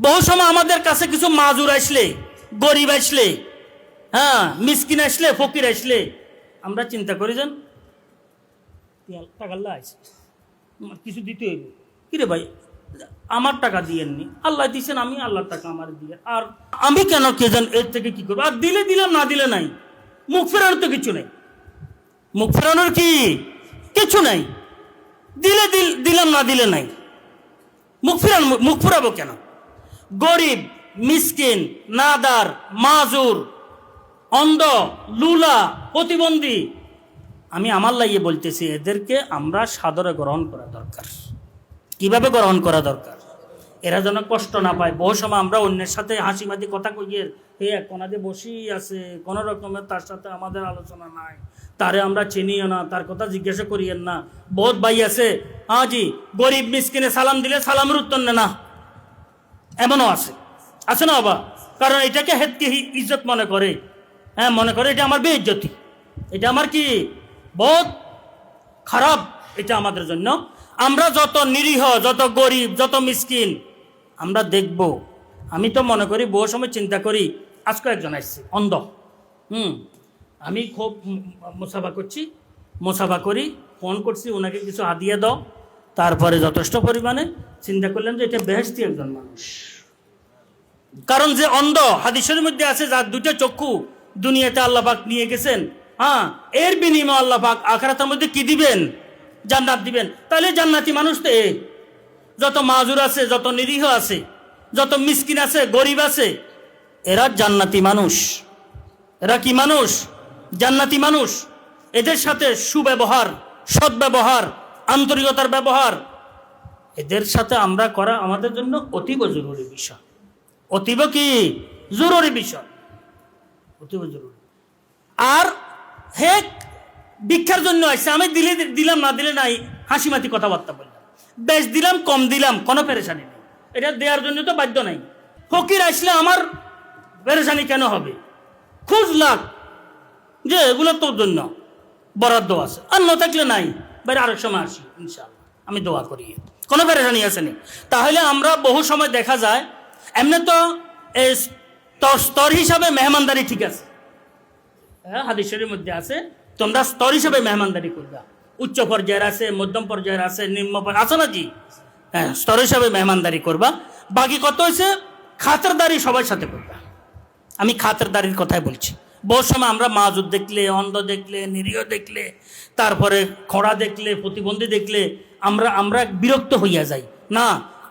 বহু সময় আমাদের কাছে কিছু মাজুর আসলে, গরিব আসলে হ্যাঁ মিসকিন আসলে, ফকির আসলে। আমরা চিন্তা করি যান টাকা আছে আমার কিছু দিতে হইব। কিরে ভাই, আমার টাকা দিয়েননি। আল্লাহ দিয়েছেন আমি আল্লাহর টাকা আমার দিয়ে। আর আমি কেন কে জান এর থেকে কি করব? আর দিলে দিলাম, না দিলে নাই। মুখ ফেরানোর তো কিছু নেই। মুখ ফেরানোর কি? কিছু নাই। দিল- দিলাম, না দিলে নাই। মুখ ফেরান, মুখ ফেরাবো কেন? গরিব, মিসকিন, নাদার, মাজুর, অন্ধ, লুলা, প্রতিবন্ধী। আমি আমার লাগিয়ে বলতেছি, এদেরকে আমরা সাদরে গ্রহণ করা দরকার। কীভাবে গ্রহণ করা দরকার? এরা যেন কষ্ট না পায়। বহু সময় আমরা অন্যের সাথে হাসি মাতি কথা কইয়ে হে কোনাতে বসেই আছে, কোনো রকমের তার সাথে আমাদের আলোচনা নাই। তারে আমরা চিনিও না, তার কথা জিজ্ঞাসা করিয়েন না। বহুত ভাই আছে হ্যাঁ জি, গরিব, মিসকিনে সালাম দিলে সালামের উত্তর না। এমনও আছে। আছে না বাবা? কারণ এটাকে হেতকে ইজ্জত মনে করে। হ্যাঁ মনে করে এটা আমার বেইজ্জতি। এটা আমার কি? বহুত খারাপ। এটা আমাদের জন্য। আমরা যত নিরীহ, যত গরিব, যত মিসকিন, আমরা দেখব। আমি তো মনে করি বহু সময় চিন্তা করি আজকে একজন আসছে, অন্ধ। হুম, আমি খুব মোসাফা করছি, মোসাফা করি, ফোন করছি, ওনাকে কিছু হাদিয়ে দাও। তারপরে যথেষ্ট পরিমাণে চিন্তা করলেন যে এটা বেহেস্তি একজন মানুষ। কারণ যে অন্ধ হাদিসের মধ্যে আছে যার দুটো চক্ষু দুনিয়াতে আল্লাপাক নিয়ে গেছেন হ্যাঁ এর বিনিময়ে আল্লাপাক আখরাতের মধ্যে কি দিবেন? জান্নাত দিবেন। তাহলে জান্নাতি মানুষ তো এ। যত মাজুর আছে, যত নিরীহ আছে, যত মিসকিন আছে, গরিব আছে, এরা জান্নাতি মানুষ। এরা কি মানুষ? জান্নাতি মানুষ। এদের সাথে সুব্যবহার, সদ্ব্যবহার আন্তরিকতার ব্যবহার, এদের সাথে আমরা করা আমাদের জন্য অতীব জরুরি বিষয়। অতীব কি? জরুরি বিষয়। অতীব জরুরি। আর হে ভিক্ষার জন্য আসছে আমি দিলে দিলাম, না দিলে নাই হাসি মাতি কথাবার্তা বললাম। বেশ দিলাম, কম দিলাম, কোনো পেরেশানি নেই। এটা দেওয়ার জন্য তো বাধ্য নাই। ফকির আসলে আমার পেরেশানি কেন হবে? খুঁজ লাখ যে এগুলো তোর জন্য বরাদ্দ আছে, আর না থাকলে নাই। বাইরে আরেক সময় আসি ইনশাল্লাহ আমি দোয়া করি। কোনো পেরেশানি আসেনি তাহলে আমরা বহু সময় দেখা যায়, এমনি তো স্তর হিসাবে মেহমানদারি ঠিক আছে। হ্যাঁ হাদিসের মধ্যে আছে, তোমরা স্তর হিসাবে মেহমানদারি করবা। উচ্চ পর্যায়ের আছে, মধ্যম পর্যায়ের আছে, নিম্ন পর্যায়ে আছে না জি হ্যাঁ স্তর হিসাবে মেহমানদারি করবা। বাকি কত হয়েছে? খাতারদারি সবার সাথে করবা। আমি খাতারদারির কথাই বলছি। বহু সময় আমরা মাজুদ দেখলে, অন্ধ দেখলে, নিরীহ দেখলে, তারপরে খরা দেখলে, প্রতিবন্ধী দেখলে, আমরা আমরা বিরক্ত হইয়া যাই। না,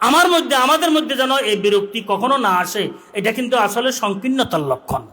আমার মধ্যে, আমাদের মধ্যে যেন এই বিরক্তি কখনো না আসে, এটা কিন্তু আসলে সংকীর্ণতার লক্ষণ।